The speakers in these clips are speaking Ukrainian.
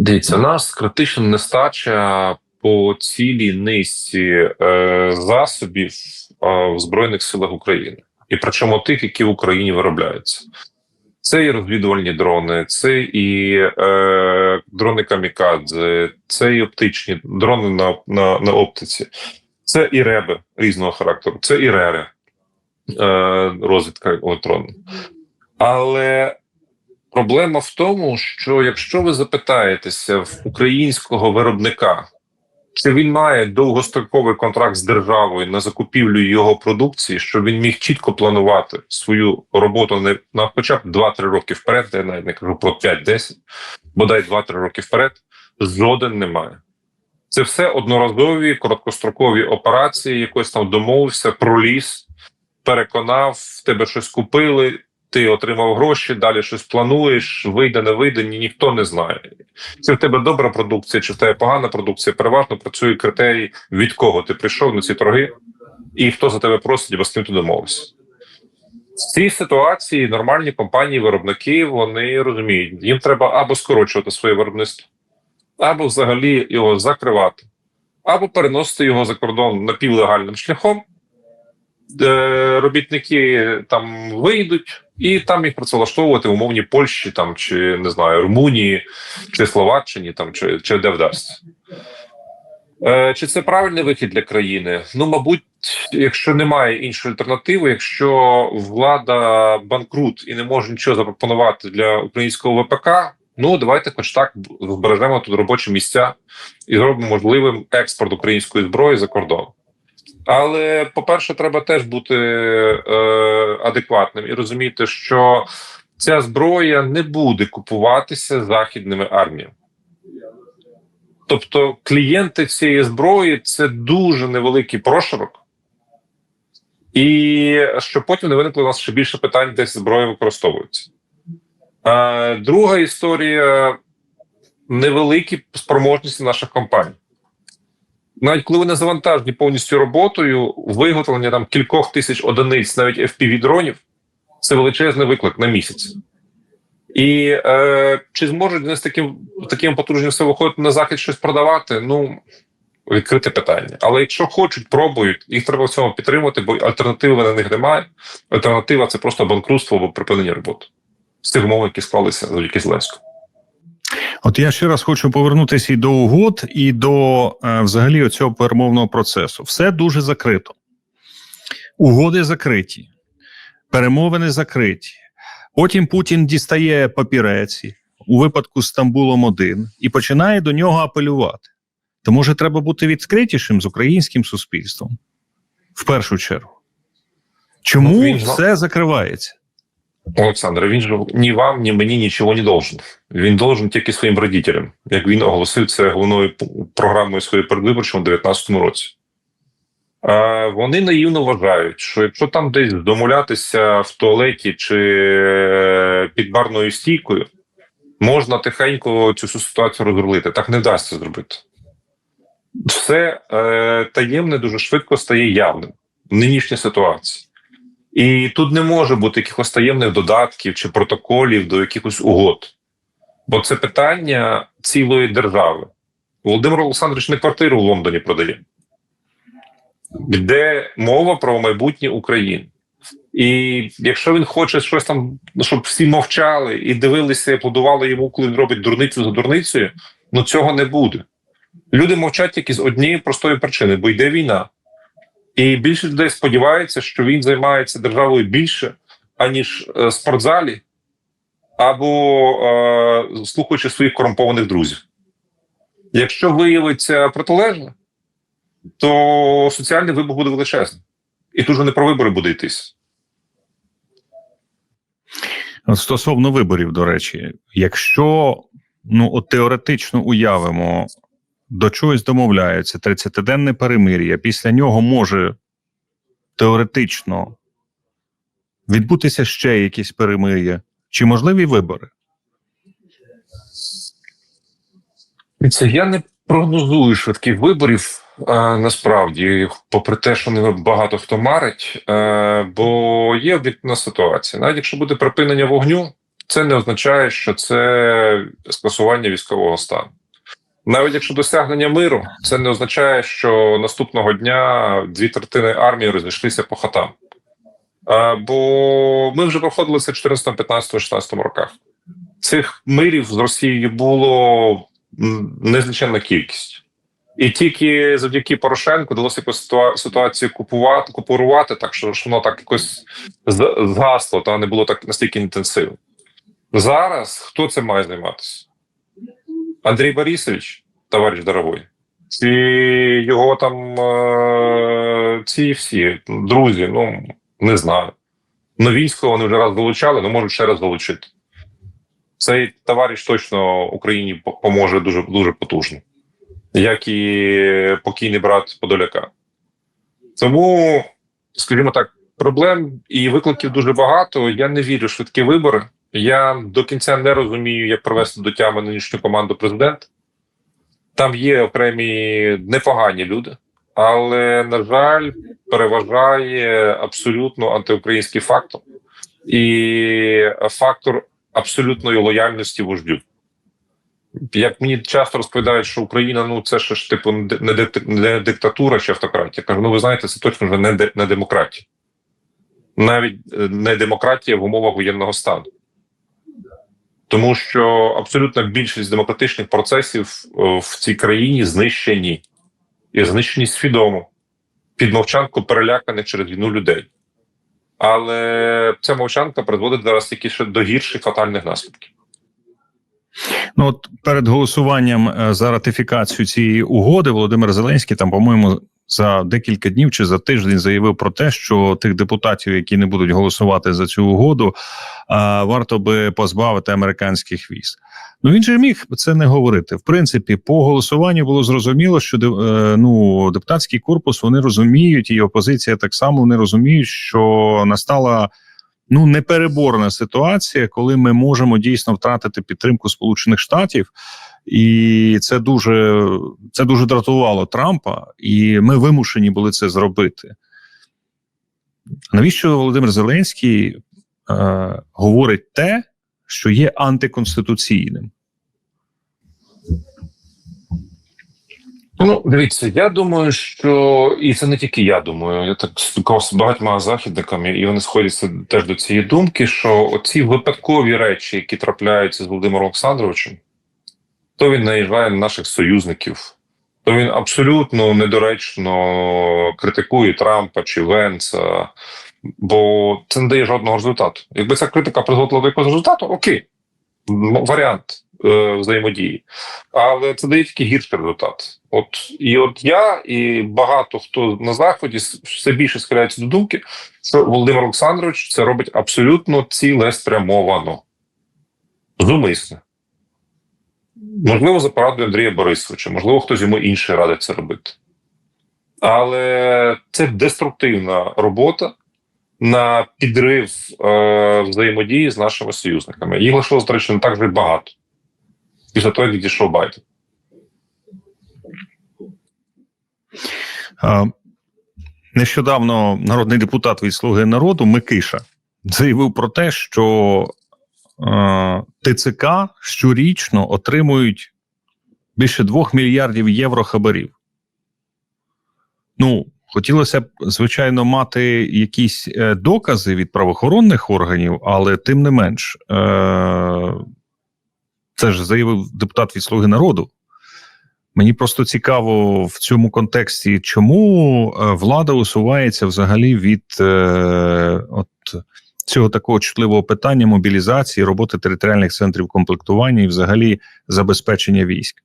Дивіться, у нас критична нестача по цілій низці е, засобів е, в Збройних силах України, і причому тих, які в Україні виробляються. Це і розвідувальні дрони, це і е, дрони камікадзе, це і оптичні дрони на, на, на оптиці, це і реби різного характеру, це і рери, е, розвідка електронна. Але Проблема в тому, що якщо ви запитаєтеся в українського виробника, чи він має довгостроковий контракт з державою на закупівлю його продукції, щоб він міг чітко планувати свою роботу не на хоча б 2-3 роки вперед, я навіть не кажу про 5-10, бодай 2-3 роки вперед, жоден немає. Це все одноразові короткострокові операції, якось там домовився, проліз, переконав, в тебе щось купили ти отримав гроші, далі щось плануєш, вийде, не вийде, ні, ніхто не знає. Чи в тебе добра продукція, чи в тебе погана продукція, переважно працює критерій, від кого ти прийшов на ці торги, і хто за тебе просить, або з ким ти домовився. В цій ситуації нормальні компанії-виробники вони розуміють, їм треба або скорочувати своє виробництво, або взагалі його закривати, або переносити його за кордон напівлегальним шляхом. Робітники там вийдуть, і там їх працевлаштовувати в умовні Польщі, там чи не знаю, Румунії, чи Словаччині, там чи чи де вдасться. Е, Чи це правильний вихід для країни? Ну, мабуть, якщо немає іншої альтернативи, якщо влада банкрут і не може нічого запропонувати для українського ВПК. Ну давайте, хоч так збережемо тут робочі місця і зробимо можливим експорт української зброї за кордон. Але по-перше, треба теж бути е, адекватним і розуміти, що ця зброя не буде купуватися західними арміями. Тобто клієнти цієї зброї це дуже невеликий прошарок, і щоб потім не виникло у нас ще більше питань, де зброя використовується. А, Друга історія невеликі спроможності наших компаній навіть коли вони завантажені повністю роботою, виготовлення там кількох тисяч одиниць, навіть fpv дронів це величезний виклик на місяць. І е, чи зможуть вони з таким таким потужним все виходити на захід щось продавати? Ну відкрите питання. Але якщо хочуть, пробують, їх треба в цьому підтримувати, бо альтернативи на них немає. Альтернатива це просто банкрутство або припинення роботи з тих умов, які склалися завдяки Зеленському. От я ще раз хочу повернутися і до угод, і до е, взагалі цього перемовного процесу. Все дуже закрито. Угоди закриті, перемовини закриті. Потім Путін дістає папірець у випадку з Стамбулом 1 і починає до нього апелювати. То може треба бути відкритішим з українським суспільством в першу чергу. Чому Ну, все закривається? Олександр, він же ні вам, ні мені нічого не должен. Він должен тільки своїм родителям, як він оголосив це головною програмою своєї передвиборчої у 2019 році. А вони наївно вважають, що якщо там десь домовлятися в туалеті чи під барною стійкою, можна тихенько цю ситуацію розрулити. Так не вдасться зробити. Все е, таємне дуже швидко стає явним в нинішній ситуації. І тут не може бути якихось таємних додатків чи протоколів до якихось угод, бо це питання цілої держави. Володимир Олександрович не квартиру в Лондоні продає, йде мова про майбутнє України. І якщо він хоче щось там, щоб всі мовчали і дивилися, і аплодували йому, коли він робить дурницю за дурницею, ну цього не буде. Люди мовчать тільки з однієї простої причини, бо йде війна. І більше людей сподівається, що він займається державою більше, аніж е, спортзалі, або е, слухаючи своїх корумпованих друзів. Якщо виявиться протилежне, то соціальний вибух буде величезним. І тут же не про вибори буде йтись. Стосовно виборів, до речі, якщо ну от теоретично уявимо, до чогось домовляються 30-денне перемир'я, після нього може теоретично відбутися ще якісь перемир'я, чи можливі вибори? Це я не прогнозую швидких виборів. А, насправді, попри те, що не багато хто марить, е, бо є об'єктивна ситуація. Навіть якщо буде припинення вогню, це не означає, що це скасування військового стану. Навіть якщо досягнення миру, це не означає, що наступного дня дві третини армії розійшлися по хатам. А, бо ми вже проходили це в 14, 15, 16 роках. Цих мирів з Росією було незліченна кількість. І тільки завдяки Порошенку вдалося ситуацію купувати, купурувати, так що воно так якось згасло, та не було так настільки інтенсивно. Зараз хто це має займатися? Андрій Борисович, товариш дорогой, чи його там е- ці всі друзі, ну не знаю. Новінського вони вже раз залучали, ну можуть ще раз залучити. Цей товариш точно Україні поможе дуже дуже потужно, як і покійний брат Подоляка. Тому, скажімо так, проблем і викликів дуже багато. Я не вірю в швидкі вибори. Я до кінця не розумію, як провести до тями нинішню команду президента. Там є окремі непогані люди, але, на жаль, переважає абсолютно антиукраїнський фактор і фактор абсолютної лояльності вождю. Як мені часто розповідають, що Україна ну це ще ж типу не, дик- не диктатура чи автократія. Кажу, ну ви знаєте, це точно вже не, не демократія, навіть е, не демократія в умовах воєнного стану. Тому що абсолютна більшість демократичних процесів е, в цій країні знищені і знищені свідомо під мовчанку переляканих через війну людей. Але ця мовчанка призводить зараз тільки ще до гірших фатальних наслідків. Ну от перед голосуванням е, за ратифікацію цієї угоди Володимир Зеленський там, по-моєму, за декілька днів чи за тиждень заявив про те, що тих депутатів, які не будуть голосувати за цю угоду, варто би позбавити американських віз. Ну він же міг це не говорити. В принципі, по голосуванню було зрозуміло, що е, ну депутатський корпус вони розуміють, і опозиція так само вони розуміють, що настала ну непереборна ситуація, коли ми можемо дійсно втратити підтримку Сполучених Штатів, і це дуже це дуже дратувало Трампа, і ми вимушені були це зробити. Навіщо Володимир Зеленський е, говорить те, що є антиконституційним? Ну, дивіться, я думаю, що і це не тільки я думаю. Я так спілкувався з багатьма західниками, і вони сходяться теж до цієї думки, що оці випадкові речі, які трапляються з Володимиром Олександровичем, то він наїжджає на наших союзників, то він абсолютно недоречно критикує Трампа чи Венца, бо це не дає жодного результату. Якби ця критика призводила до якогось результату, окей, варіант е, взаємодії. Але це дає тільки гірший результат. От і от я, і багато хто на заході все більше схиляється до думки, що Володимир Олександрович це робить абсолютно цілеспрямовано. Зумисне. Можливо, за порадою Андрія Борисовича, можливо, хтось йому інший радить це робити. Але це деструктивна робота на підрив е, взаємодії з нашими союзниками. Їх лишилось, до речі, не так вже багато. Після того, як відійшов Байден. Е, Нещодавно народний депутат від Слуги народу Микиша заявив про те, що ТЦК щорічно отримують більше 2 мільярдів євро хабарів. Ну, хотілося б, звичайно, мати якісь е, докази від правоохоронних органів, але тим не менш, е, це ж заявив депутат від Слуги народу. Мені просто цікаво в цьому контексті, чому е, влада усувається взагалі від е, от цього такого чутливого питання мобілізації, роботи територіальних центрів комплектування і взагалі забезпечення військ.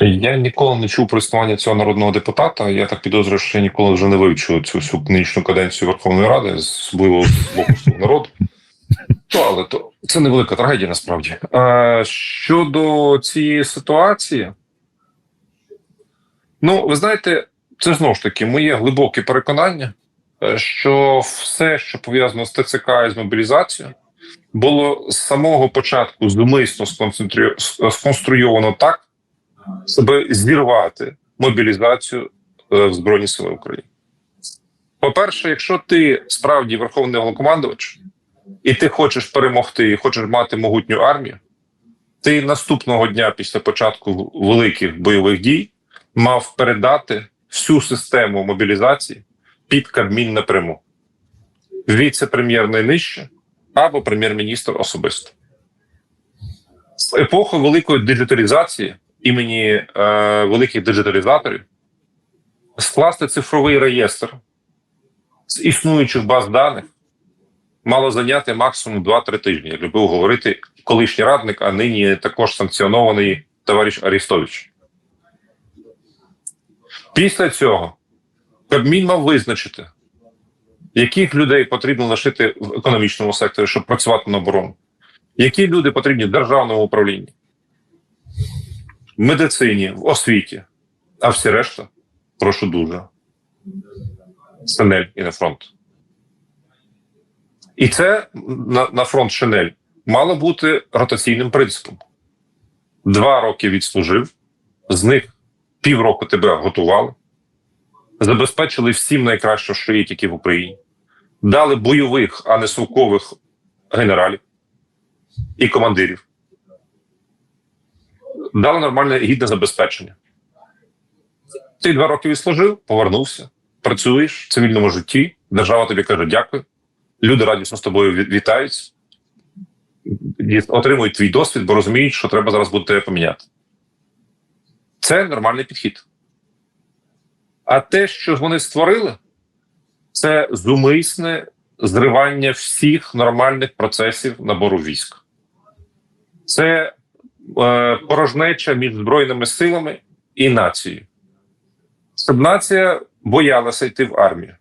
Я ніколи не чув про існування цього народного депутата. Я так підозрюю, що я ніколи вже не вивчу цю всю нинішню каденцію Верховної Ради, особливо з боку «Слуг народу. Ну, але то це невелика трагедія насправді. А, щодо цієї ситуації, ну ви знаєте, це знову ж таки моє глибоке переконання, е, що все, що пов'язано з ТЦК і з мобілізацією, було з самого початку зумисно сконструйовано так, щоб зірвати мобілізацію е, в Збройні Сили України. По-перше, якщо ти справді верховний головнокомандувач, і ти хочеш перемогти, і хочеш мати могутню армію, ти наступного дня після початку великих бойових дій мав передати всю систему мобілізації під Кабмін напряму. Віце-прем'єр найнижче або прем'єр-міністр особисто. З епохи великої диджиталізації імені е, великих диджиталізаторів скласти цифровий реєстр з існуючих баз даних мало зайняти максимум 2-3 тижні, як любив говорити колишній радник, а нині також санкціонований товариш Арістович. Після цього Кабмін мав визначити, яких людей потрібно лишити в економічному секторі, щоб працювати на оборону, які люди потрібні в державному управлінні, в медицині, в освіті, а всі решта, прошу дуже, Шинель і на фронт. І це на, на фронт Шинель мало бути ротаційним принципом. Два роки відслужив, з них півроку тебе готували, забезпечили всім найкраще, що є тільки в Україні, дали бойових, а не совкових генералів і командирів, дали нормальне гідне забезпечення. Ти два роки відслужив, повернувся, працюєш в цивільному житті, держава тобі каже дякую. Люди радісно з тобою ві- вітаються, отримують твій досвід, бо розуміють, що треба зараз буде тебе поміняти. Це нормальний підхід. А те, що вони створили, це зумисне зривання всіх нормальних процесів набору військ. Це е, порожнеча між Збройними силами і нацією. Щоб нація боялася йти в армію.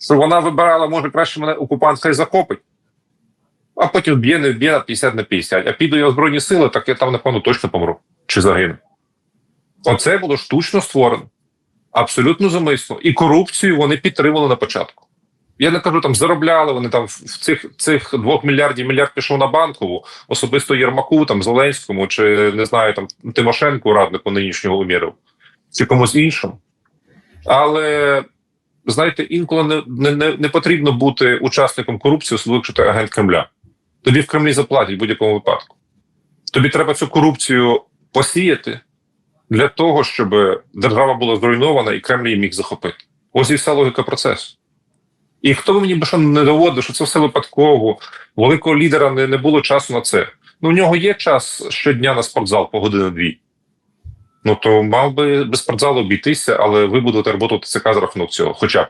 Щоб вона вибирала, може, краще мене окупант хай захопить, а потім вб'є, не вб'є на 50 на 50. А піду я в Збройні сили, так я там, напевно, точно помру чи загину. Оце було штучно створено. Абсолютно замисно. І корупцію вони підтримали на початку. Я не кажу, там заробляли вони там в цих цих двох мільярдів мільярд пішов на банкову, особисто Єрмаку, там Зеленському, чи не знаю, там Тимошенку, раднику нинішнього Уміров, чи комусь іншому. Але знаєте, інколи не, не, не, не потрібно бути учасником корупції, особливо якщо ти агент Кремля. Тобі в Кремлі заплатять в будь-якому випадку. Тобі треба цю корупцію посіяти для того, щоб держава була зруйнована і Кремль її міг захопити. Ось і вся логіка процесу. І хто б мені би що не доводив, що це все випадково, великого лідера не, не було часу на це. Ну, в нього є час щодня на спортзал по годину-дві. Ну то мав би без спортзалу обійтися, але ви будете роботу ТЦК за рахунок цього, хоча б.